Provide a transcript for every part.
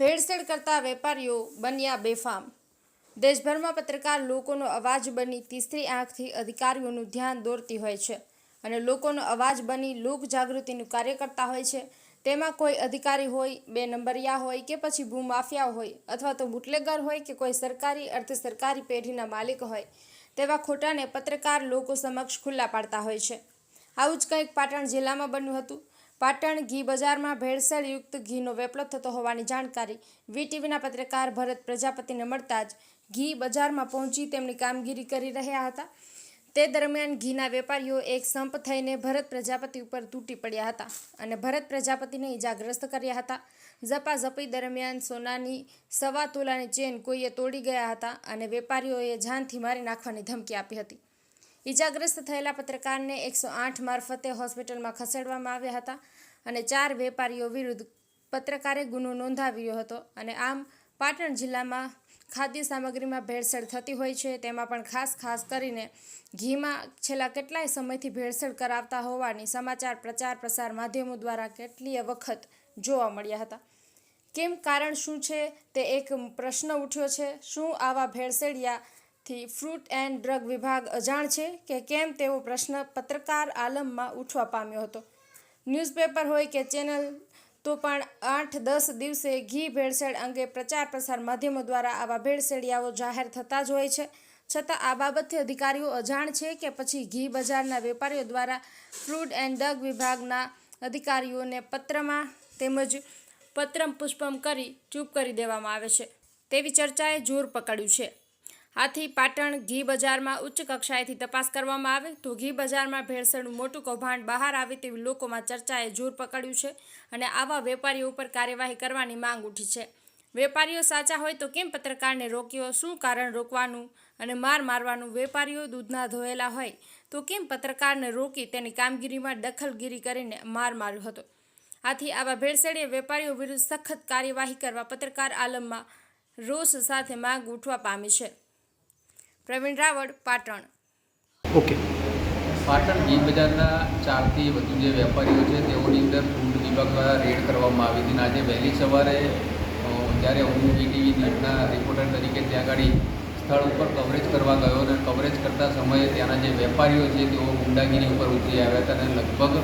ભેળસેળ કરતા વેપારીઓ બન્યા બેફામ. દેશભરમાં પત્રકાર લોકોનો અવાજ બની તીસરી આંખથી અધિકારીઓનું ધ્યાન દોરતી હોય છે અને લોકોનો અવાજ બની લોક જાગૃતિનું કાર્ય કરતા હોય છે. તેમાં કોઈ અધિકારી હોય, બે નંબરિયા હોય કે પછી ભૂમાફિયા હોય અથવા તો બુટલેગર હોય કે કોઈ સરકારી, અર્ધ સરકારી પેઢીના માલિક હોય, તેવા ખોટાને પત્રકાર લોકો સમક્ષ ખુલ્લા પાડતા હોય છે. આવું જ કંઈક પાટણ જિલ્લામાં બન્યું હતું. પાટણ ઘી બજારમાં ભેળસેળયુક્ત ઘીનો વેપલો થતો હોવાની જાણકારી વીટીવીના પત્રકાર ભરત પ્રજાપતિને મળતા જ ઘી બજારમાં પહોંચી તેમની કામગીરી કરી રહ્યા હતા. તે દરમિયાન ઘીના વેપારીઓ એક સંપ થઈને ભરત પ્રજાપતિ ઉપર તૂટી પડ્યા હતા અને ભરત પ્રજાપતિને ઈજાગ્રસ્ત કર્યા હતા. ઝપાઝપી દરમિયાન સોનાની સવા તોલાની ચેન કોઈએ તોડી ગયા હતા અને વેપારીઓએ જાનથી મારી નાખવાની ધમકી આપી હતી. ઈજાગ્રસ્ત થયેલા પત્રકારને એકસો આઠ મારફતે હોસ્પિટલમાં ખસેડવામાં આવ્યા હતા અને ચાર વેપારીઓ વિરુદ્ધ પત્રકારે ગુનો નોંધાવ્યો હતો. અને આમ પાટણ જિલ્લામાં ખાદ્ય સામગ્રીમાં ભેળસેળ થતી હોય છે. તેમાં પણ ખાસ ખાસ કરીને ઘીમાં છેલ્લા કેટલાય સમયથી ભેળસેળ કરાવતા હોવાની સમાચાર પ્રચાર પ્રસાર માધ્યમો દ્વારા કેટલીય વખત જોવા મળ્યા હતા. કેમ કારણ શું છે? તે એક પ્રશ્ન ઉઠ્યો છે. શું આવા ભેળસેળિયાથી ફ્રૂટ એન્ડ ડ્રગ વિભાગ અજાણ છે કે કેમ તેવો પ્રશ્ન પત્રકાર આલમમાં ઉઠવા પામ્યો હતો. ન્યૂઝપેપર હોય કે ચેનલ, તો પણ આઠ દસ દિવસે ઘી ભેળસેળ અંગે પ્રચાર પ્રસાર માધ્યમો દ્વારા આવા ભેળસેળિયાઓ જાહેર થતા જ હોય છે. છતાં આ બાબતથી અધિકારીઓ અજાણ છે કે પછી ઘી બજારના વેપારીઓ દ્વારા ફ્રૂટ એન્ડ ડ્રગ વિભાગના અધિકારીઓને પત્રમાં તેમજ પત્રમ પુષ્પમ કરી ચૂપ કરી દેવામાં આવે છે. તેવી ચર્ચાએ જોર પકડ્યું છે. આથી પાટણ ઘી બજારમાં ઉચ્ચ કક્ષાએથી તપાસ કરવામાં આવે તો ઘી બજારમાં ભેળસેળનું મોટું કૌભાંડ બહાર આવે તેવી લોકોમાં ચર્ચાએ જોર પકડ્યું છે અને આવા વેપારીઓ ઉપર કાર્યવાહી કરવાની માંગ ઉઠી છે. વેપારીઓ સાચા હોય તો કેમ પત્રકારને રોક્યો? શું કારણ રોકવાનું અને માર મારવાનું? વેપારીઓ દૂધના ધોયેલા હોય તો કેમ પત્રકારને રોકી તેની કામગીરીમાં દખલગીરી કરીને માર માર્યો હતો? આથી આવા ભેળસેળીએ વેપારીઓ વિરુદ્ધ સખત કાર્યવાહી કરવા પત્રકાર આલમમાં રોષ સાથે માંગ ઉઠવા પામી છે. પ્રવીણ રાવળ પાટણ. ઓકે. પાટણ ઘી બજારના ચારથી વધુ જે વેપારીઓ છે તેઓની અંદર ફૂડ વિભાગ દ્વારા રેડ કરવામાં આવી હતી આજે વહેલી સવારે જ્યારે હું વીટીવી ન્યૂઝના રિપોર્ટર તરીકે ત્યાં આગળ સ્થળ ઉપર કવરેજ કરવા ગયો અને કવરેજ કરતા સમયે ત્યાંના જે વેપારીઓ છે તેઓ ગુંડાગીરી ઉપર ઉતરી આવ્યા હતા અને લગભગ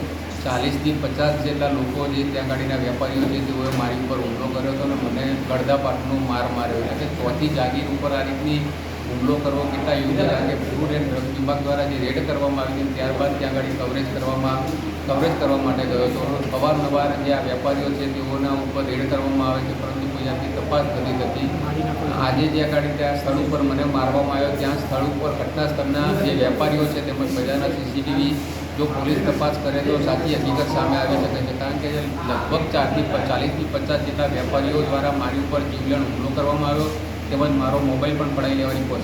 ચાલીસથી પચાસ જેટલા લોકો જે ત્યાં ગાડીના વેપારીઓ છે તેઓએ મારી ઉપર હુમલો કર્યો હતો અને મને ગળદા પાટનો માર માર્યો. એટલે કે ચોથી જાગીર ઉપર આ રીતની હુમલો કરવો કેટલા યોગ્ય કે ફૂડ એન્ડ ડ્રગ વિભાગ દ્વારા જે રેડ કરવામાં આવી હતી, ત્યારબાદ ત્યાં આગળ કવરેજ કરવામાં કવરેજ કરવા માટે ગયો હતો. અવારનવાર જે આ વેપારીઓ છે, તેઓના ઉપર રેડ કરવામાં આવે છે, પરંતુ કોઈ આટલી તપાસ થતી. નથી આજે જે આગળ ત્યાં સ્થળ ઉપર મને મારવામાં આવ્યો, ત્યાં સ્થળ ઉપર ઘટના સ્થળના જે વેપારીઓ છે, તેમજ બજારના સીસીટીવી જો પોલીસ તપાસ કરે તો સાચી હકીકત સામે આવી શકે છે. કારણ કે લગભગ ચારથી ચાલીસથી પચાસ જેટલા વેપારીઓ દ્વારા મારી ઉપર જીવલેણ હુમલો કરવામાં આવ્યો. તેમજ મારો મોબાઈલ પણ પડાવી લેવાની કોશિશ